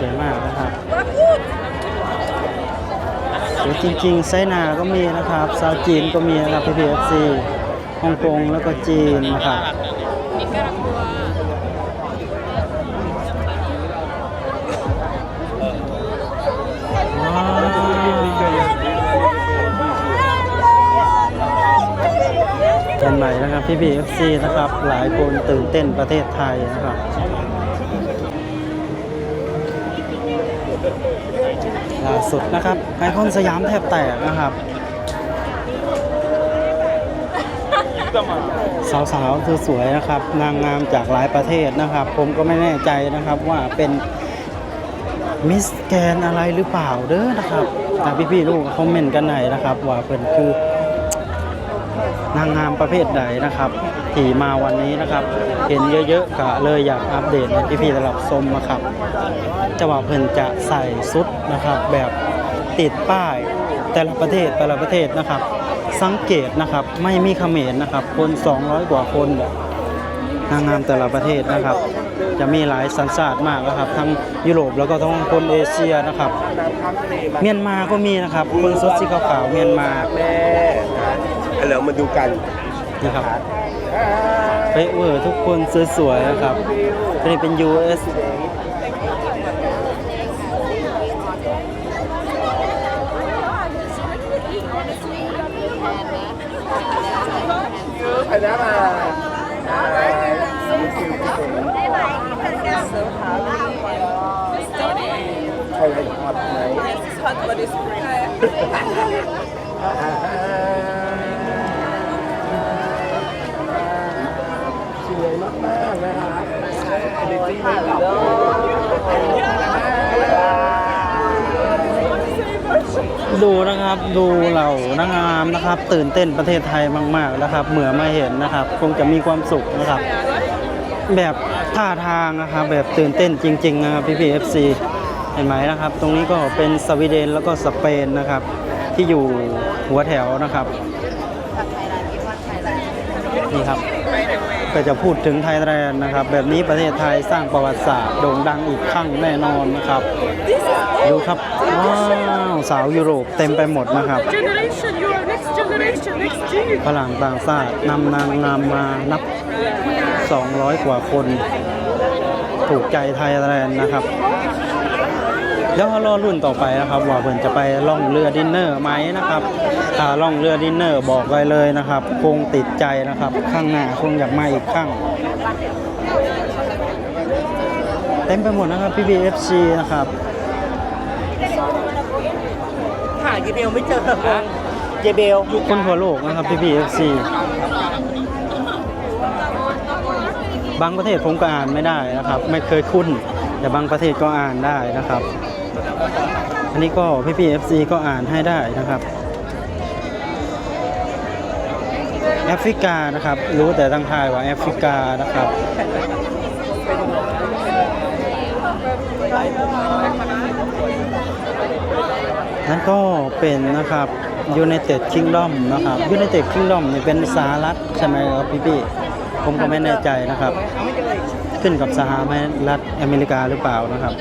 สวยมากนะครับสวยจริงๆไซนาก็มีนะครับซาวจีนก็มีนะครับพีพีเอฟซีฮ่องกงแล้วก็จีนนะครับกันใหม่นะครับพี่พีเอฟซีนะครับ หลายคนตื่นเต้นประเทศไทยนะครับ ล่าสุดนะครับ ไอคอนสยามแทบแตกนะครับสาวๆคือสวยนะครับ นางงามจากหลายประเทศนะครับ ผมก็ไม่แน่ใจนะครับว่าเป็นมิสแกนอะไรหรือเปล่าเด้อนะครับแต่พี่ๆลูกคอมเมนต์กันหน่อยนะครับ ว่าเป็นคือนางงามประเภทใดนะครับ ที่มาวันนี้นะครับ เห็นเยอะๆก็เลยอยากอัปเดตให้พี่ๆได้รับชมนะครับจะว่าเพิ่นจะใส่ชุดนะครับ แบบติดป้ายแต่ละประเทศแต่ละประเทศนะครับ สังเกตนะครับไม่มีเขมรนะครับ คน 200 กว่าคนแบบนางงามแต่ละประเทศนะครับ จะมีหลายสัญชาติมากนะครับ ทั้งยุโรปแล้วก็ทั้งคนเอเชียนะครับ เมียนมาก็มีนะครับ คนสุดสีขาวๆเมียนมาแม่นะเดี๋ยวมาดูกันนะครับ เป๊ะเวอร์ทุกคนสวยๆนะครับนี่เป็น US ไปนะมาใครให้ทอดไหมสวย มากนะคะเอเนจีไม่กลับดูนะครับดูเหล่านางงามนะครับ ตื่นเต้นประเทศไทยมาก ๆนะครับ เหมือมาเห็นนะครับ คงจะมีความสุขนะครับ แบบท่าทางนะครับแบบตื่นเต้นจริงๆนะครับพี่พีเอฟซีเห็นไหมนะครับ ตรงนี้ก็เป็นสวีเดนแล้วก็สเปนนะครับ ที่อยู่หัวแถวนะครับนี่ครับ ก็จะพูดถึงไทยแลนด์นะครับ แบบนี้ประเทศไทยสร้างประวัติศาสตร์โด่งดังอีกครั้งแน่นอนนะครับ ดูครับ ว้าวสาวยุโรปเต็มไปหมดนะครับ generation you are next generation next year ฝรั่งต่างชาตินำนางงามมานับ 200 กว่าคน ถูกใจไทยแลนด์นะครับ แล้วรอรุ่นต่อไปนะครับว่าเพิ่นจะไปล่องเรือดินเนอร์ไหมนะครับถ้าล่องเรือดินเนอร์บอกไว้เลยนะครับ คงติดใจนะครับข้างหน้าคงอยากมาอีกครั้งเต็มไปหมดนะครับพี่ BFC นะครับหาเยเบลไม่เจอเยเบลคนทั่วโลกนะครับพี่ BFC บางประเทศผมก็อ่านไม่ได้นะครับ ไม่เคยคุ้นแต่บางประเทศก็อ่านได้นะครับ อันนี้ก็พี่พี่ FC ก็อ่านให้ได้นะครับแอฟริกานะครับ รู้แต่ทางไทยว่าแอฟริกานะครับนั่นก็เป็นนะครับ United Kingdom นะครับ United Kingdom นี่เป็นสหรัฐใช่ไหมครับพี่พี่ผมก็ไม่แน่ใจนะครับ ขึ้นกับสหรัฐอเมริกาหรือเปล่านะครับ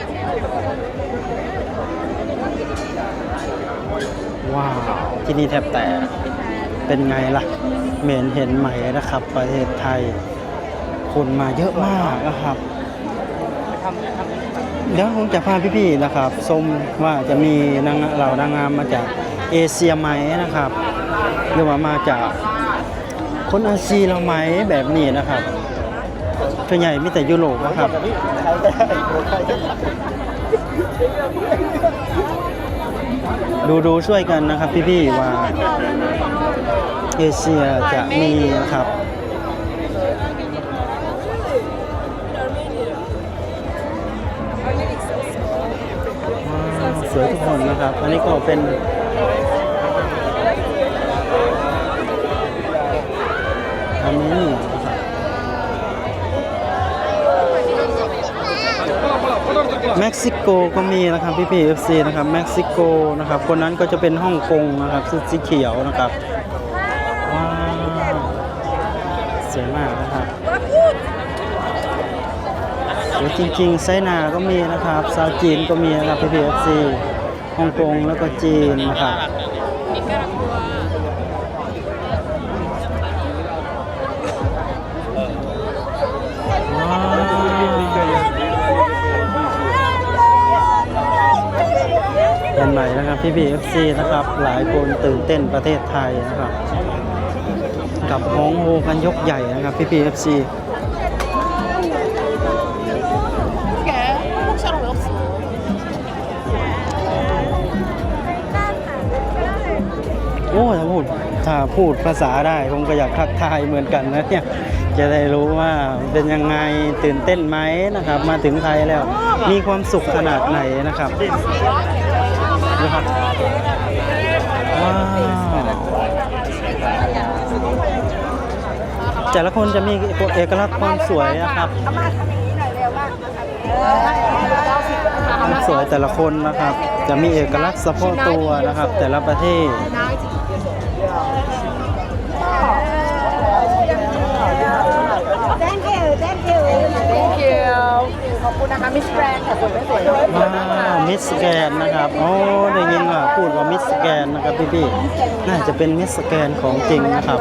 ว้าวที่นี่แทบแตกเป็นไงล่ะเหม็นเห็นไหมนะครับ ประเทศไทย คนมาเยอะมากนะครับเดี๋ยวผมจะพาพี่ๆนะครับชมว่าจะมีนางเหล่านางงามมาจากเอเชียไหมนะครับ หรือว่ามาจากคนอาเซียเราไหมแบบนี้นะครับส่วนใหญ่มีแต่ยุโรปนะครับ ดูดูช่วยกันนะครับพี่ๆว่าเอเชียจะมีนะครับสวยทุกคนนะครับ อันนี้ก็เป็นอันนี้ เม็กซิโกก็มีนะครับพี่พีเอฟซีนะครับเม็กซิโกนะครับคนนั้นก็จะเป็นฮ่องกงนะครับสีเขียวนะครับว้าวสวยมากนะครับสวยจริงๆไซนาก็มีนะครับซาวจีนก็มีนะครับพี่พีเอฟซีฮ่องกงแล้วก็จีนนะครับ นิการากัว ว้าว เป็นใหม่นะครับพี่พีเอฟซีนะครับ หลายคนตื่นเต้นประเทศไทยนะครับ กับฮ้องโฮกันยกใหญ่นะครับพี่พีเอฟซีโอ้ถ้าพูดถ้าพูดภาษาได้ผมก็อยากทักทายเหมือนกันนะเนี่ยจะได้รู้ว่าเป็นยังไงตื่นเต้นไหมนะครับ มาถึงไทยแล้ว มีความสุขขนาดไหนนะครับ แต่ละคนจะมีเอกลักษณ์ความสวยนะครับความสวยแต่ละคนนะครับ จะมีเอกลักษณ์เฉพาะตัวนะครับ แต่ละประเทศ นะคะมิสแกรนค่ะสวยไม่สวยเลยว้าวมิสแกนนะครับ โอ้ได้ยินว่าพูดว่ามิสแกนนะครับพี่ๆน่าจะเป็นมิสแกนของจริงนะครับ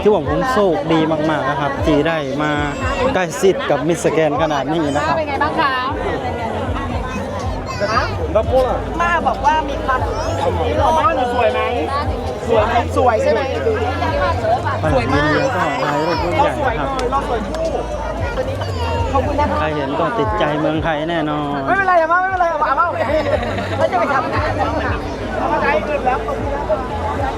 ที่ว่าผมโชคดีมากๆนะครับ ที่ได้มาใกล้ชิดกับมิสแกนขนาดนี้นะครับ เป็นไงบ้างคะมาบอกว่ามีความสุขที่หล่อมากเลยสวยไหมสวยไหมสวยใช่ไหมฝรั่งอินเดียก็ถ่ายรูปรุ่นใหญ่นะครับเราสวยคู่ ใครเห็นก็ติดใจเมืองไทยแน่นอน ไม่เป็นไรอะมาไม่เป็นไรอะมาเอาแล้วจะไปทำงานแล้วค่ะทำไมอื่นแล้วขอบคุณนะ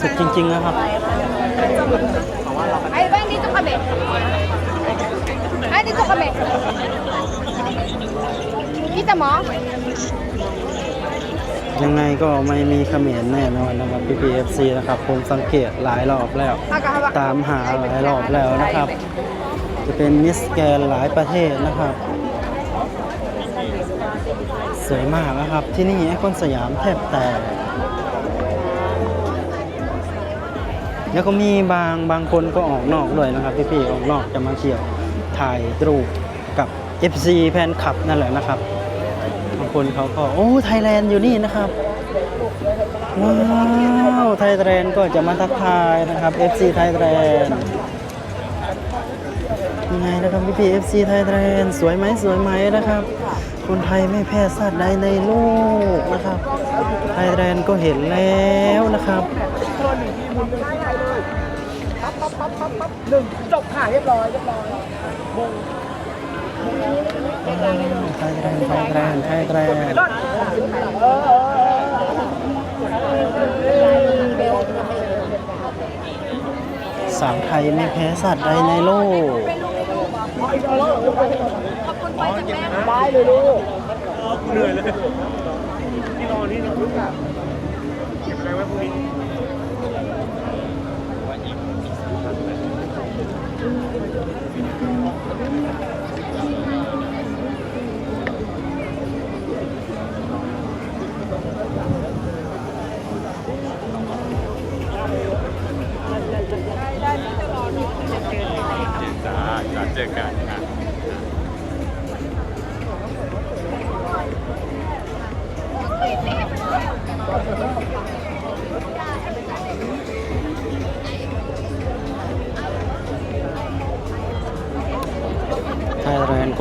สุดจริงๆนะครับ ไอ้บ้านนี้ต้องขมิบ ไอ้นี่ต้องขมิบพี่จะหมอยังไงก็ไม่มีเขมรแน่นอนนะครับ PPFC นะครับ ผมสังเกตหลายรอบแล้ว ตามหาหลายรอบแล้วนะครับ จะเป็นมิสแกนหลายประเทศนะครับ สวยมากนะครับ ที่นี่ไอคอนสยามแทบแตกแล้วก็มีบางบางคนก็ออกนอกด้วยนะครับ พี่ๆออกนอกจะมาเที่ยว ถ่ายรูปกับ FC แฟนคลับนั่นแหละนะครับบางคนเขาก็โอ้ไทยแลนด์อยู่นี่นะครับว้าวไทยแลนด์ก็จะมาทักทายนะครับ FC ไทยแลนด์ยังไงนะครับพี่พี FC ไทยแลนด์สวยไหมสวยไหมนะครับ คนไทยไม่แพ้ชาติใดในโลกนะครับ ไทยแลนด์ก็เห็นแล้วนะครับ ปั๊บปั๊บปั๊บปั๊บหนึ่งจบค่ยเรียบร้อยเรียบร้อยมงไทยแรงไทยแรงไทยแรงไทยแรงเออสามไทยไม่แพ้สัตว์ใดในโลกขอบคุณไปจแม่บายเลยลูกเหนื่อยเลยที่นอนนี่นะลูกัะเก็บอะไรไว้พรุ่งนี้ จ้าจ้าเจอกันครั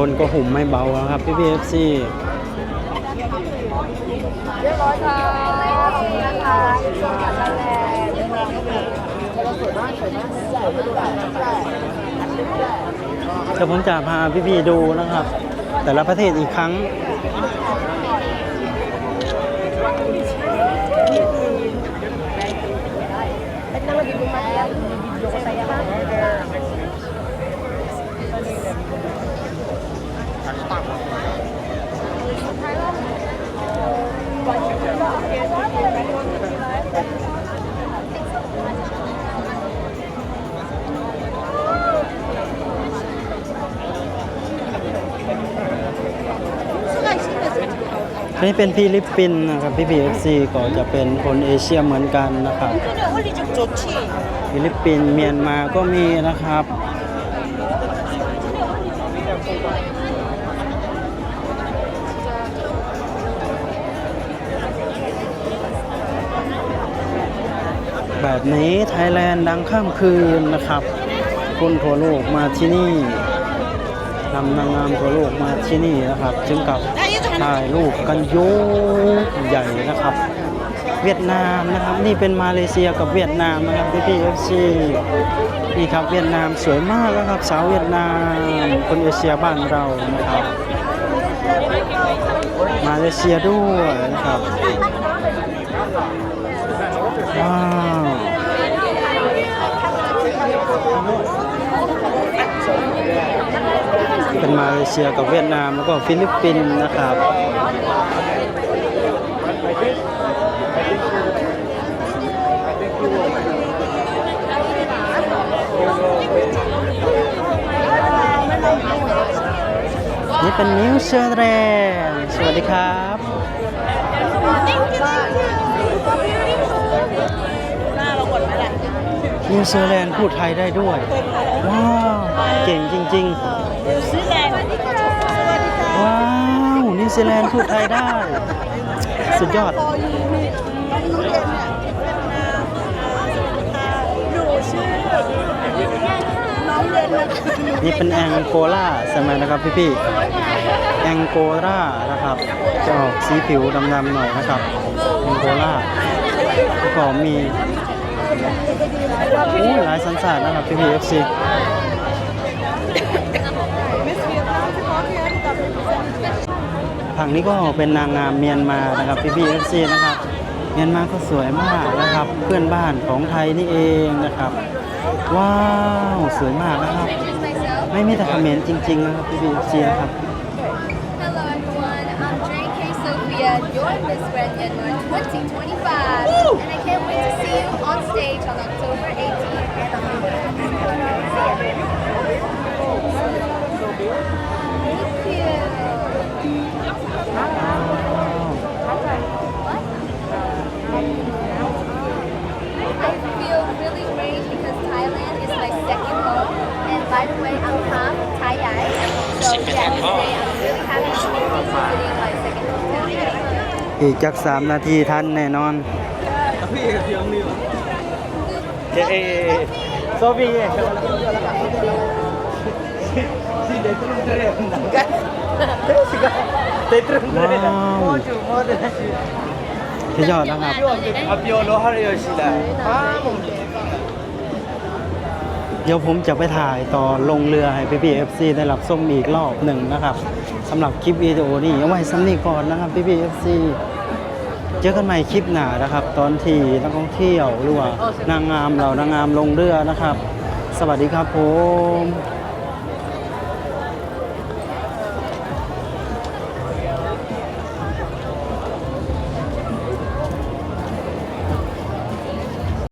คนก็หุ่มไม่เบาครับพี่พีเอฟซีเรียบร้อยค่ะนะคะช่วงกันแล้วแหละเราสวยมากสวยมากใหญ่ใหญ่ใหญ่เดี๋ยวผมจะพาพี่ๆดูนะครับ แต่ละประเทศอีกครั้ง อันนี้เป็นฟิลิปปินส์นะครับพี่พีเอฟซีก็จะเป็นคนเอเชียเหมือนกันนะครับฟิลิปปินส์เมียนมาก็มีนะครับแบบนี้ไทยแลนด์ดังข้ามคืนนะครับ คนทั่วโลกมาที่นี่นำนางงามทั่วโลกมาที่นี่นะครับ จึงกับ ถ่ายรูปกันยกใหญ่นะครับ เวียดนามนะครับ นี่เป็นมาเลเซียกับเวียดนามนะครับพี่พีเอฟซีนี่ครับเวียดนามสวยมากนะครับสาวเวียดนามคนเอเชียบ้านเรานะครับ มาเลเซียด้วยนะครับว้าว เป็นมาเลเซียกับเวียดนามแล้วก็ฟิลิปปินส์นะครับนี่เป็นนิวเซีแลนด์สวัสดีครับนิวเซีแลนด์พูดไทยได้ด้วย ว้าว เก่งจริงๆว้าวนิว ซีแลนด์พูดไทยได้ สุดยอด นี่เป็นแองโกลาใช่ไหมนะครับพี่ๆแองโกลานะครับ จะออกสีผิวดำๆหน่อยนะครับแองโกลาแล้วก็มีโอ้หลายสัญชาตินะครับพี่ๆ FC ฝั่งนี้ก็เป็นนางงามเมียนมานะครับพี่พี่เอฟซีนะครับ เมียนมาก็สวยมากนะครับ เพื่อนบ้านของไทยนี่เองนะครับ ว้าวสวยมากนะครับ ไม่มีแต่คอมเขมนต์จริง ๆ นะครับพี่พี่เอฟซีนะครับ Hello everyone, I'm Drake K. Sophia, your Miss Grand Myanmar 2025. And I can't wait อีกจักสามนาทีทันแน่นอนเอ๊ะโซฟีว้าวที่ยอดนะครับเดี๋ยวผมจะไปถ่ายตอนลงเรือให้พี่พีเอฟซีได้รับส้มอีกรอบหนึ่งนะครับสำหรับคลิปวิดีโอนี้เอาไว้ซ้ำนี้ก่อนนะครับพี่พีเอฟซี เจอกันใหม่คลิปหน้านะครับ ตอนที่นักท่องเที่ยวหรือว่านางงามเหล่านางงามลงเรือนะครับ สวัสดีครับผม